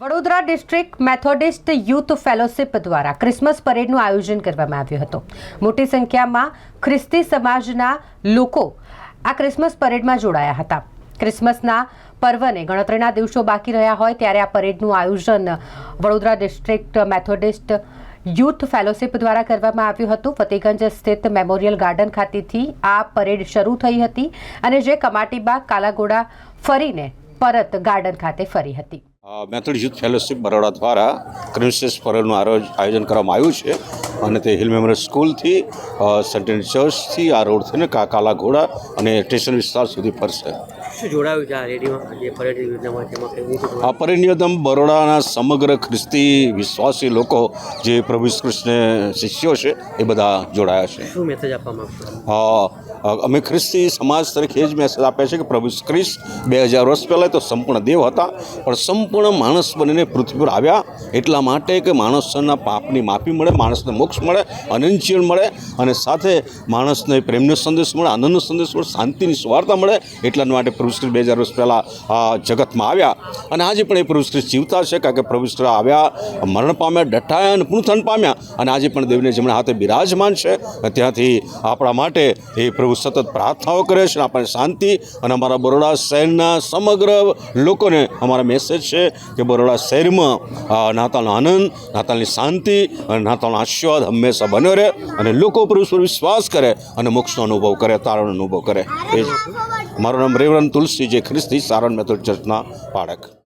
Vadodara district Methodist youth fellowship દ્વારા Christmas પરેડનું આયોજન કરવામાં આવ્યું હતું. મોટી સંખ્યામાં ખ્રિસ્તી સમાજના લોકો આ ક્રિસમસ પરેડમાં જોડાયા હતા. ક્રિસમસના પર્વને ગણતરીના દિવસો બાકી રહ્યા હોય ત્યારે આ પરેડનું આયોજન Vadodara district Methodist youth fellowship દ્વારા કરવામાં આવ્યું હતું. ફતેગંજ સ્થિત મેમોરિયલ ગાર્ડન ખાતેથી આ પરેડ શરૂ થઈ હતી અને જે કમાટીબાગ કાલાઘોડા ફરીને પરત ગાર્ડન ખાતે ફરી હતી. મેથડ યુથ ફેલોશિપ બરોડા દ્વારા ક્રિસ્મસ પરેડનું આયોજન કરવામાં આવ્યું છે. અને તે હિલ મેમોરિયલ સ્કૂલથી અ, ચર્ચથી આ રોડ થઈને કાલા ઘોડા અને સ્ટેશન વિસ્તાર સુધી ફરશે. શું જોડાયું છે આ રેડીમાં પરેડ આ નિવેદન બરોડાના સમગ્ર ખ્રિસ્તી વિશ્વાસી લોકો જે પ્રભુ ઈસુ કૃષ્ણ શિષ્યો છે એ બધા જોડાયા છે. શું મેસેજ આપવા અ, અમે ખ્રિસ્તી સમાજ તરીકે એ જ મેસેજ આપ્યા છે કે પ્રભુ ખ્રિસ્ત બે હજાર વર્ષ પહેલાં તો સંપૂર્ણ દેવ હતા પણ સંપૂર્ણ માણસ બનીને પૃથ્વી પર આવ્યા એટલા માટે કે માણસના પાપની માફી મળે માણસને મોક્ષ મળે અનંત જીવન મળે અને સાથે માણસને પ્રેમનો સંદેશ મળે, આનંદનો સંદેશ મળે, શાંતિની સ્વાર્થા મળે એટલા માટે પ્રભુશ્રી બે હજાર વર્ષ પહેલાં જગતમાં આવ્યા. અને આજે પણ એ પ્રભુશ્રી જીવતા છે કારણ કે પ્રભુશ્રી આવ્યા, મરણ પામ્યા, ડટાયા અને પુનથન પામ્યા. અને આજે પણ દેવને જમણા હાથે બિરાજમાન છે, ત્યાંથી આપણા માટે એ પ્રભુ સતત પ્રાર્થનાઓ કરે છે આપણને શાંતિ અને અમારા બરોડા શહેરના સમગ્ર લોકોને અમારા મેસેજ છે કે બરોડા શહેરમાં નાતાલનો આનંદ, નાતાલની શાંતિ અને નાતાલનો આશીર્વાદ હંમેશા બન્યો રહે અને લોકો પુરુષ પર વિશ્વાસ કરે અને મોક્ષનો અનુભવ કરે તારણ અનુભવ કરે. મારું નામ રેવરન તુલસી જે ખ્રિસ્તી સારણ મેથોડ ચર્ચના પાડક